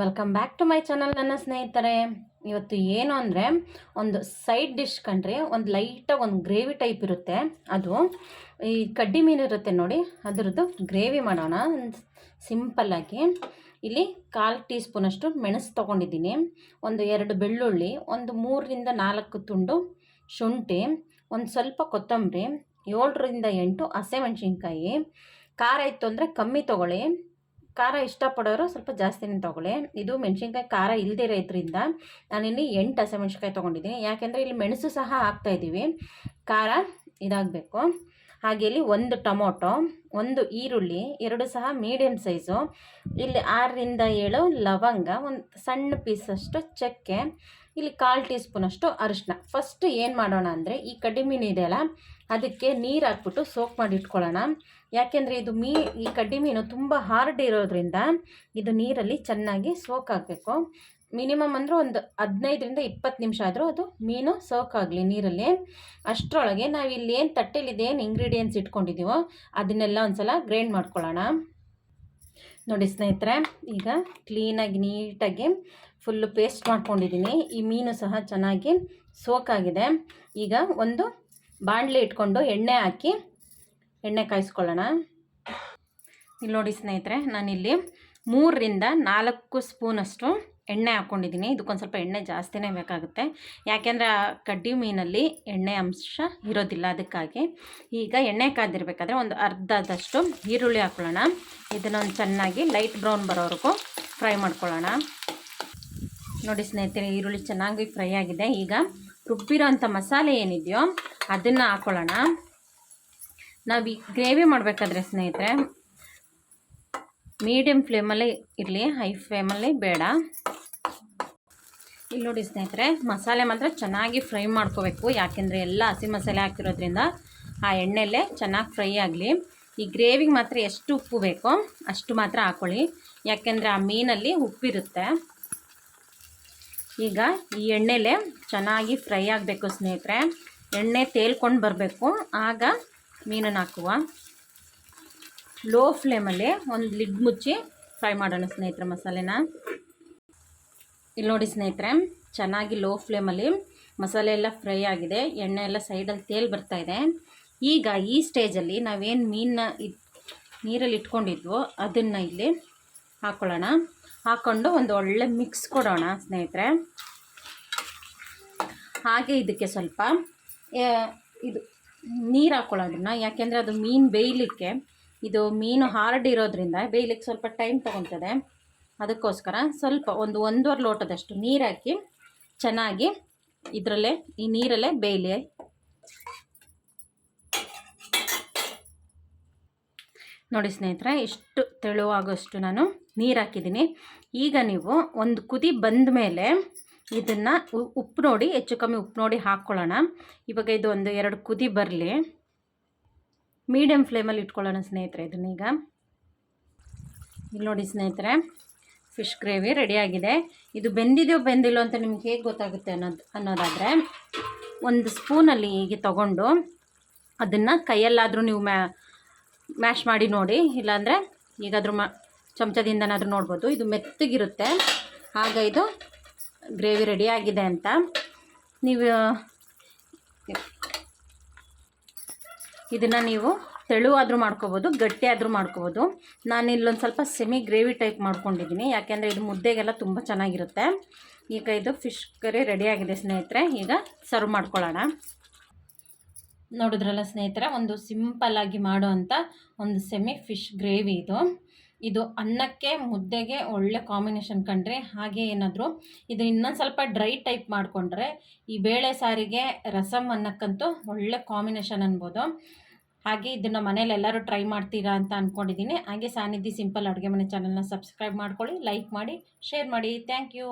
Welcome back to my channel ನನ್ನ ಸ್ನೇಹಿತರೆ. ಇವತ್ತು ಏನು ಅಂದರೆ, ಒಂದು ಸೈಡ್ ಡಿಶ್ ಕಂಡ್ರೆ, ಒಂದು ಲೈಟಾಗಿ ಒಂದು ಗ್ರೇವಿ ಟೈಪ್ ಇರುತ್ತೆ. ಅದು ಈ ಕಡ್ಡಿ ಮೀನು ಇರುತ್ತೆ ನೋಡಿ, ಅದರದ್ದು ಗ್ರೇವಿ ಮಾಡೋಣ. ಸಿಂಪಲ್ಲಾಗಿ ಇಲ್ಲಿ ಕಾಲು ಟೀ ಸ್ಪೂನಷ್ಟು ಮೆಣಸು ತೊಗೊಂಡಿದ್ದೀನಿ. ಒಂದು ಎರಡು ಬೆಳ್ಳುಳ್ಳಿ, ಒಂದು ಮೂರರಿಂದ ನಾಲ್ಕು ತುಂಡು ಶುಂಠಿ, ಒಂದು ಸ್ವಲ್ಪ ಕೊತ್ತಂಬರಿ, ಏಳರಿಂದ ಎಂಟು ಹಸಿಮೆಣ್ಸಿನ್ಕಾಯಿ. ಖಾರ ಇತ್ತು ಅಂದರೆ ಕಮ್ಮಿ ತೊಗೊಳ್ಳಿ. ಖಾರ ಇಷ್ಟಪಡೋರು ಸ್ವಲ್ಪ ಜಾಸ್ತಿನೇ ತೊಗೊಳ್ಳಿ. ಇದು ಮೆಣಸಿನ್ಕಾಯಿ ಖಾರ ಇಲ್ಲದೇ ಇರೋದ್ರಿಂದ ನಾನಿಲ್ಲಿ ಎಂಟು ಹಸಿಮೆಣ್ಸಿನ್ಕಾಯಿ ತೊಗೊಂಡಿದ್ದೀನಿ. ಯಾಕೆಂದರೆ ಇಲ್ಲಿ ಮೆಣಸು ಸಹ ಹಾಕ್ತಾಯಿದ್ದೀವಿ ಖಾರ ಇದಾಗಬೇಕು. ಹಾಗೆ ಇಲ್ಲಿ ಒಂದು ಟೊಮೊಟೊ, ಒಂದು ಈರುಳ್ಳಿ, ಎರಡು ಸಹ ಮೀಡಿಯಮ್ ಸೈಜು. ಇಲ್ಲಿ ಆರರಿಂದ ಏಳು ಲವಂಗ, ಒಂದು ಸಣ್ಣ ಪೀಸಷ್ಟು ಚಕ್ಕೆ ಇಲ್ಲಿ ಕಾಲು ಟೀ ಸ್ಪೂನಷ್ಟು ಅರಿಶಿನ ಫಸ್ಟ್ ಏನು ಮಾಡೋಣ ಅಂದರೆ ಈ ಕಡ್ಡಿ ಮೀನು ಇದೆಯಲ್ಲ ಅದಕ್ಕೆ ನೀರು ಹಾಕ್ಬಿಟ್ಟು ಸೋಕ್ ಮಾಡಿ ಇಟ್ಕೊಳ್ಳೋಣ. ಯಾಕೆಂದರೆ ಇದು ಮೀ, ಈ ಕಡ್ಡಿ ಮೀನು ತುಂಬ ಹಾರ್ಡ್ ಇರೋದ್ರಿಂದ ಇದು ನೀರಲ್ಲಿ ಚೆನ್ನಾಗಿ ಸೋಕ್ ಆಗಬೇಕು ಮಿನಿಮಮ್ ಅಂದರೆ ಒಂದು ಹದಿನೈದರಿಂದ ಇಪ್ಪತ್ತು ನಿಮಿಷ ಆದರೂ ಅದು ಮೀನು ಸೋಕ್ ಆಗಲಿ ನೀರಲ್ಲಿ. ಅಷ್ಟರೊಳಗೆ ನಾವು ಇಲ್ಲಿ ಏನು ತಟ್ಟೆಲಿದೆ ಏನು ಇಂಗ್ರೀಡಿಯೆಂಟ್ಸ್ ಇಟ್ಕೊಂಡಿದ್ದೀವೋ ಅದನ್ನೆಲ್ಲ ಒಂದು ಸಲ ಗ್ರೈಂಡ್ ಮಾಡ್ಕೊಳ್ಳೋಣ. ನೋಡಿ ಸ್ನೇಹಿತರೆ, ಈಗ ಕ್ಲೀನಾಗಿ ನೀಟಾಗಿ ಫುಲ್ಲು ಪೇಸ್ಟ್ ಮಾಡ್ಕೊಂಡಿದ್ದೀನಿ. ಈ ಮೀನು ಸಹ ಚೆನ್ನಾಗಿ ಸೋಕಾಗಿದೆ. ಈಗ ಒಂದು ಬಾಣಲೆ ಇಟ್ಕೊಂಡು ಎಣ್ಣೆ ಹಾಕಿ ಎಣ್ಣೆ ಕಾಯಿಸ್ಕೊಳ್ಳೋಣ. ಇಲ್ಲಿ ನೋಡಿ ಸ್ನೇಹಿತರೆ, ನಾನಿಲ್ಲಿ ಮೂರರಿಂದ ನಾಲ್ಕು ಸ್ಪೂನಷ್ಟು ಎಣ್ಣೆ ಹಾಕ್ಕೊಂಡಿದ್ದೀನಿ. ಇದಕ್ಕೊಂದು ಸ್ವಲ್ಪ ಎಣ್ಣೆ ಜಾಸ್ತಿನೇ ಬೇಕಾಗುತ್ತೆ. ಯಾಕೆಂದರೆ ಆ ಕಡ್ಡಿ ಮೀನಲ್ಲಿ ಎಣ್ಣೆ ಅಂಶ ಇರೋದಿಲ್ಲ, ಅದಕ್ಕಾಗಿ. ಈಗ ಎಣ್ಣೆ ಕಾದಿರಬೇಕಾದ್ರೆ ಒಂದು ಅರ್ಧದಷ್ಟು ಈರುಳ್ಳಿ ಹಾಕ್ಕೊಳ್ಳೋಣ. ಇದನ್ನೊಂದು ಚೆನ್ನಾಗಿ ಲೈಟ್ ಬ್ರೌನ್ ಬರೋವರೆಗೂ ಫ್ರೈ ಮಾಡ್ಕೊಳ್ಳೋಣ. ನೋಡಿ ಸ್ನೇಹಿತರೆ, ಈರುಳ್ಳಿ ಚೆನ್ನಾಗಿ ಫ್ರೈ ಆಗಿದೆ. ಈಗ ರುಬ್ಬಿರೋ ಅಂಥ ಮಸಾಲೆ ಏನಿದೆಯೋ ಅದನ್ನು ಹಾಕ್ಕೊಳ್ಳೋಣ ನಾವು ಈ ಗ್ರೇವಿ ಮಾಡಬೇಕಾದ್ರೆ ಸ್ನೇಹಿತರೆ ಮೀಡಿಯಮ್ ಫ್ಲೇಮಲ್ಲಿ ಇರಲಿ, ಹೈ ಫ್ಲೇಮಲ್ಲಿ ಬೇಡ. ಇಲ್ಲಿ ನೋಡಿ ಸ್ನೇಹಿತರೆ, ಮಸಾಲೆ ಮಾತ್ರ ಚೆನ್ನಾಗಿ ಫ್ರೈ ಮಾಡ್ಕೋಬೇಕು. ಯಾಕೆಂದರೆ ಎಲ್ಲ ಹಸಿ ಮಸಾಲೆ ಹಾಕಿರೋದ್ರಿಂದ ಆ ಎಣ್ಣೆಲ್ಲೇ ಚೆನ್ನಾಗಿ ಫ್ರೈ ಆಗಲಿ. ಈ ಗ್ರೇವಿಗೆ ಮಾತ್ರ ಎಷ್ಟು ಉಪ್ಪು ಬೇಕೋ ಅಷ್ಟು ಮಾತ್ರ ಹಾಕ್ಕೊಳ್ಳಿ ಯಾಕೆಂದರೆ ಆ ಮೀನಲ್ಲಿ ಉಪ್ಪಿರುತ್ತೆ. ಈಗ ಈ ಎಣ್ಣೆಲೆ ಚೆನ್ನಾಗಿ ಫ್ರೈ ಆಗಬೇಕು ಸ್ನೇಹಿತರೆ. ಎಣ್ಣೆ ತೇಲ್ಕೊಂಡು ಬರಬೇಕು. ಆಗ ಮೀನನ್ನು ಹಾಕುವ. ಲೋ ಫ್ಲೇಮಲ್ಲಿ ಒಂದು ಲಿಡ್ ಮುಚ್ಚಿ ಫ್ರೈ ಮಾಡೋಣ ಸ್ನೇಹಿತರೆ ಮಸಾಲೆನ. ಇಲ್ಲಿ ನೋಡಿ ಸ್ನೇಹಿತರೆ, ಚೆನ್ನಾಗಿ ಲೋ ಫ್ಲೇಮಲ್ಲಿ ಮಸಾಲೆ ಎಲ್ಲ ಫ್ರೈ ಆಗಿದೆ. ಎಣ್ಣೆ ಎಲ್ಲ ಸೈಡಲ್ಲಿ ತೇಲ್ ಬರ್ತಾ ಇದೆ. ಈಗ ಈ ಸ್ಟೇಜಲ್ಲಿ ನಾವೇನು ಮೀನನ್ನ ಇಟ್, ನೀರಲ್ಲಿ ಇಟ್ಕೊಂಡಿದ್ವೋ ಅದನ್ನು ಇಲ್ಲಿ ಹಾಕ್ಕೊಳ್ಳೋಣ ಹಾಕ್ಕೊಂಡು ಒಂದು ಒಳ್ಳೆ ಮಿಕ್ಸ್ ಕೊಡೋಣ ಸ್ನೇಹಿತರೆ. ಹಾಗೆ ಇದಕ್ಕೆ ಸ್ವಲ್ಪ ಇದು ನೀರು ಹಾಕ್ಕೊಳ್ಳೋದನ್ನ ಯಾಕೆಂದರೆ ಅದು ಮೀನು ಬೇಯಲಿಕ್ಕೆ, ಇದು ಮೀನು ಹಾರ್ಡ್ ಇರೋದ್ರಿಂದ ಬೇಯಲಿಕ್ಕೆ ಸ್ವಲ್ಪ ಟೈಮ್ ತೊಗೊತದೆ ಅದಕ್ಕೋಸ್ಕರ ಸ್ವಲ್ಪ ಒಂದು ಒಂದೂವರೆ ಲೋಟದಷ್ಟು ನೀರು ಹಾಕಿ ಚೆನ್ನಾಗಿ ಇದರಲ್ಲೇ, ಈ ನೀರಲ್ಲೇ ಬೇಯಲಿ. ನೋಡಿ ಸ್ನೇಹಿತರೆ, ಇಷ್ಟು ತೆಳುವಾಗೋಷ್ಟು ನಾನು ನೀರು ಹಾಕಿದ್ದೀನಿ. ಈಗ ನೀವು ಒಂದು ಕುದಿ ಬಂದ ಮೇಲೆ ಇದನ್ನು ಉಪ್ಪು ನೋಡಿ, ಹೆಚ್ಚು ಕಮ್ಮಿ ಉಪ್ಪು ನೋಡಿ ಹಾಕ್ಕೊಳ್ಳೋಣ ಇವಾಗ ಇದು ಒಂದು ಎರಡು ಕುದಿ ಬರಲಿ. ಮೀಡಿಯಮ್ ಫ್ಲೇಮಲ್ಲಿ ಇಟ್ಕೊಳ್ಳೋಣ ಸ್ನೇಹಿತರೆ ಇದನ್ನೀಗ ಇಲ್ಲಿ ನೋಡಿ ಸ್ನೇಹಿತರೆ, ಫಿಶ್ ಗ್ರೇವಿ ರೆಡಿಯಾಗಿದೆ ಇದು ಬೆಂದಿದೆಯೋ ಬೆಂದಿಲ್ಲೋ ಅಂತ ನಿಮ್ಗೆ ಹೇಗೆ ಗೊತ್ತಾಗುತ್ತೆ ಅನ್ನೋದು, ಅನ್ನೋದಾದರೆ, ಒಂದು ಸ್ಪೂನಲ್ಲಿ ಹೀಗೆ ತಗೊಂಡು ಅದನ್ನು ಕೈಯಲ್ಲಾದರೂ ನೀವು ಮ್ಯಾ ಮ್ಯಾಶ್ ಮಾಡಿ ನೋಡಿ. ಇಲ್ಲಾಂದರೆ ಈಗಾದರೂ ಮ ಚಮಚದಿಂದನಾದರೂ ನೋಡ್ಬೋದು. ಇದು ಮೆತ್ತಗಿರುತ್ತೆ. ಆಗ ಇದು ಗ್ರೇವಿ ರೆಡಿ ಆಗಿದೆ ಅಂತ. ನೀವು, ಇದನ್ನು ನೀವು ತೆಳುವಾದರೂ ಮಾಡ್ಕೋಬೋದು ಗಟ್ಟಿ ಆದರೂ ಮಾಡ್ಕೋಬೋದು. ನಾನು ಇಲ್ಲೊಂದು ಸ್ವಲ್ಪ ಸೆಮಿ ಗ್ರೇವಿ ಟೈಪ್ ಮಾಡ್ಕೊಂಡಿದ್ದೀನಿ ಯಾಕೆಂದರೆ ಇದು ಮುದ್ದೆಗೆಲ್ಲ ತುಂಬ ಚೆನ್ನಾಗಿರುತ್ತೆ. ಈಗ ಇದು ಫಿಶ್ ಕರಿ ರೆಡಿಯಾಗಿದೆ ಸ್ನೇಹಿತರೆ. ಈಗ ಸರ್ವ್ ಮಾಡ್ಕೊಳ್ಳೋಣ. ನೋಡಿದ್ರಲ್ಲ ಸ್ನೇಹಿತರೆ, ಒಂದು ಸಿಂಪಲ್ಲಾಗಿ ಮಾಡುವಂಥ ಒಂದು ಸೆಮಿ ಫಿಶ್ ಗ್ರೇವಿ ಇದು. ಇದು ಅನ್ನಕ್ಕೆ, ಮುದ್ದೆಗೆ ಒಳ್ಳೆ ಕಾಂಬಿನೇಷನ್ ಕಂಡ್ರೆ ಹಾಗೆ ಏನಾದರೂ ಇದು ಇನ್ನೊಂದು ಸ್ವಲ್ಪ ಡ್ರೈ ಟೈಪ್ ಮಾಡಿಕೊಂಡ್ರೆ ಈ ಬೇಳೆ ಸಾರಿಗೆ ರಸಮ್ ಅನ್ನಕ್ಕಂತೂ ಒಳ್ಳೆ ಕಾಂಬಿನೇಷನ್ ಅನ್ಬೋದು. ಹಾಗೆ ಇದನ್ನು ಮನೇಲಿ ಎಲ್ಲರೂ ಟ್ರೈ ಮಾಡ್ತೀರಾ ಅಂತ ಅಂದ್ಕೊಂಡಿದ್ದೀನಿ ಹಾಗೆ ಸಾನಿಧಿ ಸಿಂಪಲ್ ಅಡುಗೆ ಮನೆ ಚಾನಲ್ನ ಸಬ್ಸ್ಕ್ರೈಬ್ ಮಾಡ್ಕೊಳ್ಳಿ, ಲೈಕ್ ಮಾಡಿ, ಶೇರ್ ಮಾಡಿ. Thank you.